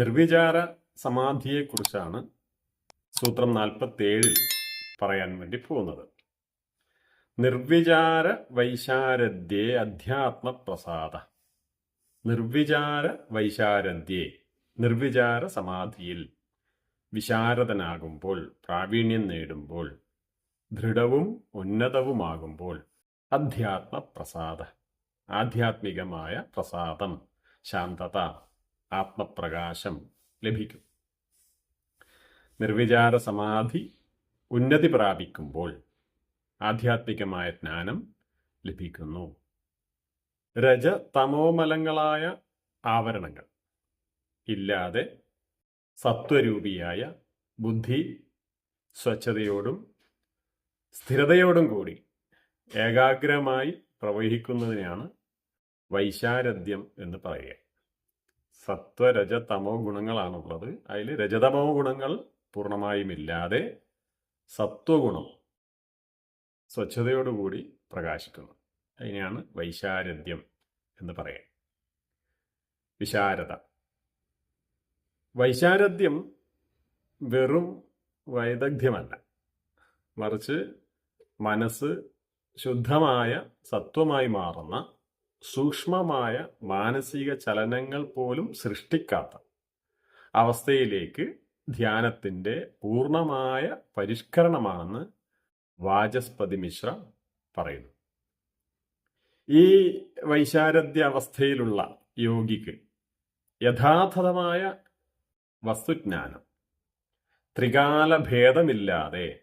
നിർവിചാര സമാധിയെക്കുറിച്ചാണ് സൂത്രം നാൽപ്പത്തി ഏഴിൽ പറയാൻ വേണ്ടി പോകുന്നത്. നിർവിചാര വൈശാരദ്യേ അധ്യാത്മപ്രസാദ. നിർവിചാര വൈശാരദ്യേ നിർവിചാര സമാധിയിൽ വിശാരദനാകുമ്പോൾ പ്രാവീണ്യം നേടുമ്പോൾ ദൃഢവും ഉന്നതവുമാകുമ്പോൾ അധ്യാത്മപ്രസാദ. ആധ്യാത്മികമായ പ്രസാദം ശാന്തത. ആത്മപ്രകാശം ലഭിക്കും. നിർവിചാര സമാധി ഉന്നതി പ്രാപിക്കുമ്പോൾ ആധ്യാത്മികമായ ജ്ഞാനം ലഭിക്കുന്നു. രജ തമോമലങ്ങളായ ആവരണങ്ങൾ. ഇല്ലാതെ സത്വരൂപിയായ ബുദ്ധി സ്വച്ഛതയോടും സ്ഥിരതയോടും കൂടി ഏകാഗ്രമായി പ്രവഹിക്കുന്നതിനാണ് വൈശാരഥ്യം എന്ന് പറയുക. സത്വരജ തമോ ഗുണങ്ങളാണുള്ളത്. അതിൽ രജതമോ ഗുണങ്ങൾ പൂർണമായും ഇല്ലാതെ സത്വഗുണം സ്വച്ഛതയോടുകൂടി പ്രകാശിക്കുന്നു. അതിനെയാണ് വൈശാരദ്യം എന്ന് പറയാം വിശാരദ. വൈശാരദ്യം വെറും വൈദഗ്ധ്യമല്ല. മറിച്ച് മനസ്സ് ശുദ്ധമായ സത്വമായി മാറുന്ന സൂക്ഷ്മമായ മാനസിക ചലനങ്ങൾ പോലും സൃഷ്ടിക്കാത്ത അവസ്ഥയിലേക്ക് ധ്യാനത്തിന്റെ പൂർണമായ പരിഷ്കരണമാണെന്ന് വാചസ്പതി മിശ്ര പറയുന്നു. ഈ വൈശാരദ്യ അവസ്ഥയിലുള്ള യോഗിക്ക് യഥാർത്ഥമായ വസ്തുജ്ഞാനം ത്രികാല ഭേദമില്ലാതെ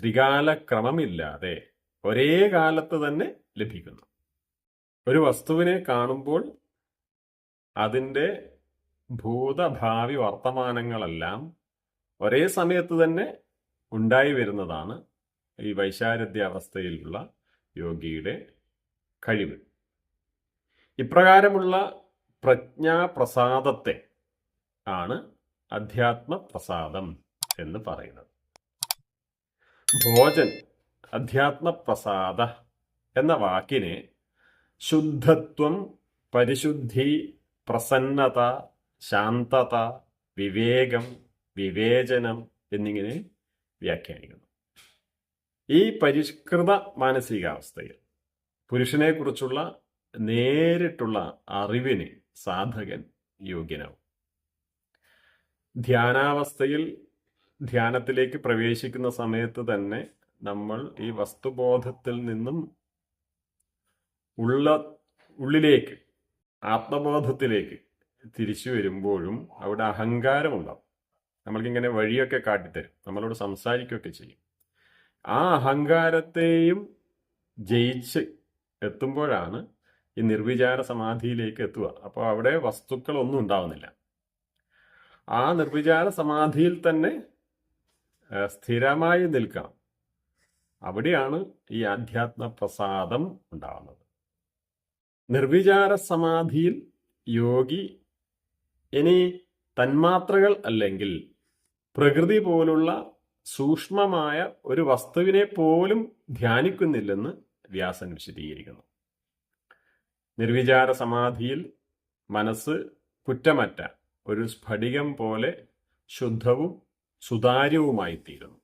ത്രികാല ക്രമമില്ലാതെ ഒരേ കാലത്ത് തന്നെ ലഭിക്കുന്നു. ഒരു വസ്തുവിനെ കാണുമ്പോൾ അതിന്റെ ഭൂതഭാവി വർത്തമാനങ്ങളെല്ലാം ഒരേ സമയത്ത് തന്നെ ഉണ്ടായി വരുന്നതാണ് ഈ വൈശാരഥ്യാവസ്ഥയിലുള്ള യോഗിയുടെ കഴിവ്. ഇപ്രകാരമുള്ള പ്രജ്ഞാപ്രസാദത്തെ ആണ് അധ്യാത്മ പ്രസാദം എന്ന് പറയുന്നത്. ഭോജൻ അധ്യാത്മ പ്രസാദ എന്ന വാക്കിനെ ശുദ്ധത്വം പരിശുദ്ധി പ്രസന്നത ശാന്തത വിവേകം വിവേചനം എന്നിങ്ങനെ വ്യാഖ്യാനിക്കുന്നു. ഈ പരിഷ്കൃത മാനസികാവസ്ഥയിൽ പുരുഷനെക്കുറിച്ചുള്ള നേരിട്ടുള്ള അറിവിന് സാധകൻ യോഗ്യനാവും. ധ്യാനാവസ്ഥയിൽ ധ്യാനത്തിലേക്ക് പ്രവേശിക്കുന്ന സമയത്ത് തന്നെ നമ്മൾ ഈ വസ്തുബോധത്തിൽ നിന്നും ഉള്ള ഉള്ളിലേക്ക് ആത്മബോധത്തിലേക്ക് തിരിച്ചു വരുമ്പോഴും അവിടെ അഹങ്കാരമുണ്ടാവും. നമ്മൾക്കിങ്ങനെ വഴിയൊക്കെ കാട്ടിത്തരും. നമ്മളോട് സംസാരിക്കുകയൊക്കെ ചെയ്യും. ആ അഹങ്കാരത്തെയും ജയിച്ച് എത്തുമ്പോഴാണ് ഈ നിർവിചാര സമാധിയിലേക്ക് എത്തുക. അപ്പോൾ അവിടെ വസ്തുക്കളൊന്നും ഉണ്ടാവുന്നില്ല. ആ നിർവിചാര സമാധിയിൽ തന്നെ സ്ഥിരമായി നിൽക്കണം. അവിടെയാണ് ഈ ആധ്യാത്മ പ്രസാദം ഉണ്ടാവുന്നത്. നിർവിചാര സമാധിയിൽ യോഗി ഇനി തന്മാത്രകൾ അല്ലെങ്കിൽ പ്രകൃതി പോലുള്ള സൂക്ഷ്മമായ ഒരു വസ്തുവിനെ പോലും ധ്യാനിക്കുന്നില്ലെന്ന് വ്യാസൻ വിശദീകരിക്കുന്നു. നിർവിചാര സമാധിയിൽ മനസ്സ് കുറ്റമറ്റ ഒരു സ്ഫടികം പോലെ ശുദ്ധവും സുതാര്യവുമായി തീരുന്നു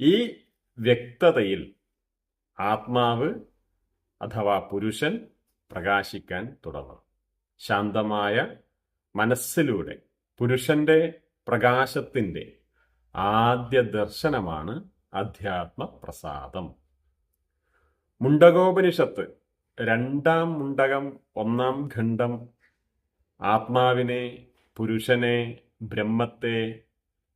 ഈ വ്യക്തതയിൽ ആത്മാവ് അഥവാ പുരുഷൻ പ്രകാശിക്കാൻ തുടങ്ങും. ശാന്തമായ മനസ്സിലൂടെ പുരുഷന്റെ പ്രകാശത്തിന്റെ ആദ്യ ദർശനമാണ് അധ്യാത്മ പ്രസാദം മുണ്ടകോപനിഷത്ത് രണ്ടാം മുണ്ടകം ഒന്നാം ഖണ്ഡം ആത്മാവിനെ പുരുഷനെ ബ്രഹ്മത്തെ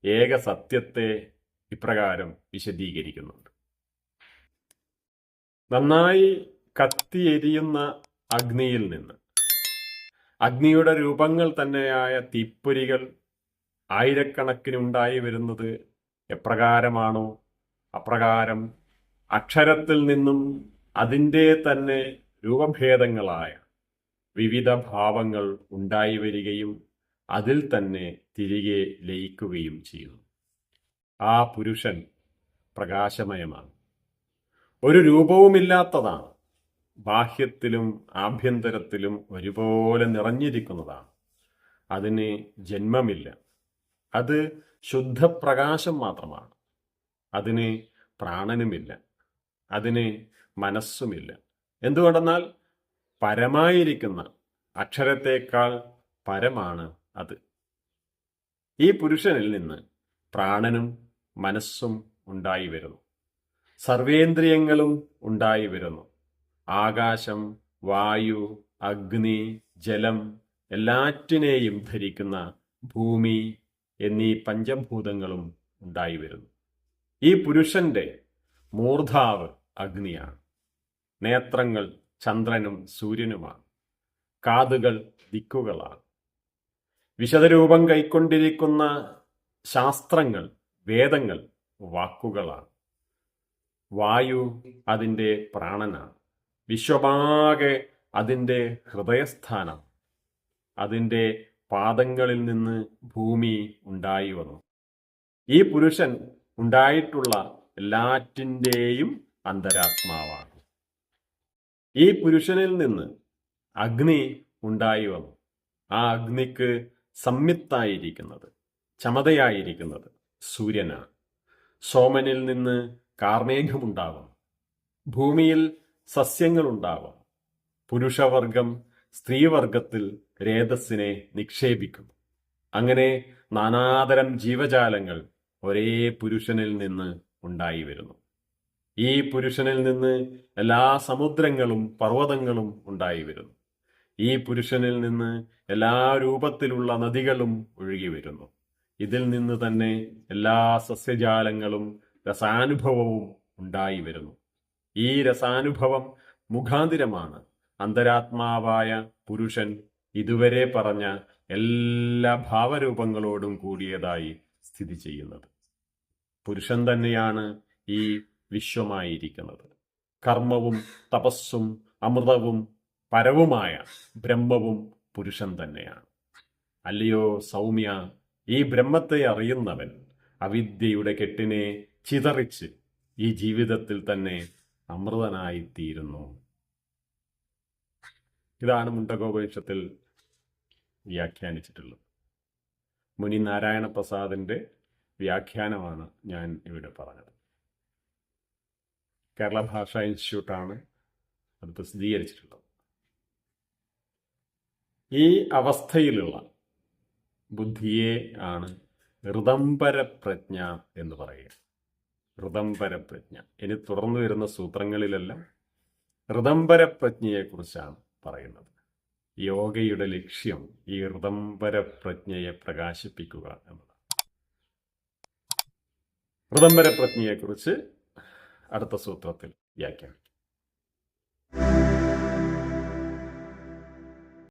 ഏകസത്യത്തെ ഇപ്രകാരം വിശദീകരിക്കുന്നുണ്ട്. നന്നായി കത്തിയെരിയുന്ന അഗ്നിയിൽ നിന്ന്. അഗ്നിയുടെ രൂപങ്ങൾ തന്നെയായ തീപ്പൊരികൾ ആയിരക്കണക്കിനുണ്ടായി വരുന്നത് എപ്രകാരമാണോ? അപ്രകാരം അക്ഷരത്തിൽ നിന്നും അതിന്റെ തന്നെ രൂപഭേദങ്ങളായ വിവിധ ഭാവങ്ങൾ ഉണ്ടായി വരികയും അതിൽ തന്നെ തിരികെ ലയിക്കുകയും ചെയ്യുന്നു. ആ പുരുഷൻ പ്രകാശമയമാണ്. ഒരു രൂപവുമില്ലാത്തതാണ്. ബാഹ്യത്തിലും ആഭ്യന്തരത്തിലും ഒരുപോലെ നിറഞ്ഞിരിക്കുന്നതാണ്. അതിന് ജന്മമില്ല. അത് ശുദ്ധപ്രകാശം മാത്രമാണ്. അതിന് പ്രാണനുമില്ല. അതിന് മനസ്സുമില്ല. എന്തുകൊണ്ടെന്നാൽ പരമായിരിക്കുന്ന അക്ഷരത്തേക്കാൾ പരമാണ് അത്. ഈ പുരുഷനിൽ നിന്ന് പ്രാണനും മനസ്സും ഉണ്ടായി വരുന്നു. സർവേന്ദ്രിയങ്ങളും ഉണ്ടായി വരുന്നു. ആകാശം വായു അഗ്നി ജലം എല്ലാറ്റിനെയും ധരിക്കുന്ന ഭൂമി എന്നീ പഞ്ചഭൂതങ്ങളും ഉണ്ടായി വരുന്നു. ഈ പുരുഷന്റെ മൂർധാവ് അഗ്നിയാണ്. നേത്രങ്ങൾ ചന്ദ്രനും സൂര്യനുമാണ്. കാതുകൾ ദിക്കുകളാണ്. വിശദരൂപം കൈക്കൊണ്ടിരിക്കുന്ന ശാസ്ത്രങ്ങൾ വേദങ്ങൾ വാക്കുകളാണ്. വായു അതിന്റെ പ്രാണനാണ്. വിശ്വമാകെ അതിന്റെ ഹൃദയസ്ഥാനം അതിന്റെ പാദങ്ങളിൽ നിന്ന് ഭൂമി ഉണ്ടായി വന്നു. ഈ പുരുഷൻ ഉണ്ടായിട്ടുള്ള എല്ലാറ്റിന്റെയും അന്തരാത്മാവാണ്. ഈ പുരുഷനിൽ നിന്ന് അഗ്നി ഉണ്ടായി വന്നു. ആ അഗ്നിക്ക് സംയുക്തായിരിക്കുന്നത് ചമതയായിരിക്കുന്നത് സൂര്യനാണ്. സോമനിൽ നിന്ന് കാർമേഘമുണ്ടാകും ഭൂമിയിൽ സസ്യങ്ങളുണ്ടാകും പുരുഷവർഗം സ്ത്രീവർഗത്തിൽ രേതസ്സിനെ നിക്ഷേപിക്കും. അങ്ങനെ നാനാതരം ജീവജാലങ്ങൾ ഒരേ പുരുഷനിൽ നിന്ന് ഉണ്ടായി വരുന്നു ഈ പുരുഷനിൽ നിന്ന് എല്ലാ സമുദ്രങ്ങളും പർവതങ്ങളും ഉണ്ടായി വരുന്നു ഈ പുരുഷനിൽ നിന്ന് എല്ലാ രൂപത്തിലുള്ള നദികളും ഒഴുകി വരുന്നു ഇതിൽ നിന്ന് തന്നെ എല്ലാ സസ്യജാലങ്ങളും രസാനുഭവവും ഉണ്ടായി വരുന്നു ഈ രസാനുഭവം മുഖാന്തിരമാണ്. അന്തരാത്മാവായ പുരുഷൻ ഇതുവരെ പറഞ്ഞ എല്ലാ ഭാവരൂപങ്ങളോടും കൂടിയതായി സ്ഥിതി ചെയ്യുന്നത്. പുരുഷൻ തന്നെയാണ് ഈ വിശ്വമായിരിക്കുന്നത്. കർമ്മവും തപസ്സും അമൃതവും പരവുമായ ബ്രഹ്മവും പുരുഷൻ തന്നെയാണ്. അല്ലയോ സൗമ്യ ഈ ബ്രഹ്മത്തെ അറിയുന്നവൻ അവിദ്യയുടെ കെട്ടിനെ ചിതറിച്ച് ഈ ജീവിതത്തിൽ തന്നെ അമൃതനായിത്തീരുന്നു ഇതാണ് മുണ്ടകോപനിഷത്തിൽ വ്യാഖ്യാനിച്ചിട്ടുള്ളത്. മുനി നാരായണ പ്രസാദിന്റെ വ്യാഖ്യാനമാണ് ഞാൻ ഇവിടെ പറഞ്ഞത്. കേരള ഭാഷാ ഇൻസ്റ്റിറ്റ്യൂട്ടാണ് അത് പ്രസിദ്ധീകരിച്ചിട്ടുള്ളത്. ഈ അവസ്ഥയിലുള്ള ബുദ്ധിയെ ആണ് ഋതംബര പ്രജ്ഞ എന്ന് പറയുക. ഋതംബര പ്രജ്ഞ ഇനി തുടർന്നു വരുന്ന സൂത്രങ്ങളിലെല്ലാം ഋതംബരപ്രജ്ഞയെക്കുറിച്ചാണ് പറയുന്നത്. യോഗയുടെ ലക്ഷ്യം ഈ ഋതംബരപ്രജ്ഞയെ പ്രകാശിപ്പിക്കുക എന്നതാണ്. ഋതംബരപ്രജ്ഞയെക്കുറിച്ച് അടുത്ത സൂത്രത്തിൽ വ്യാഖ്യാനം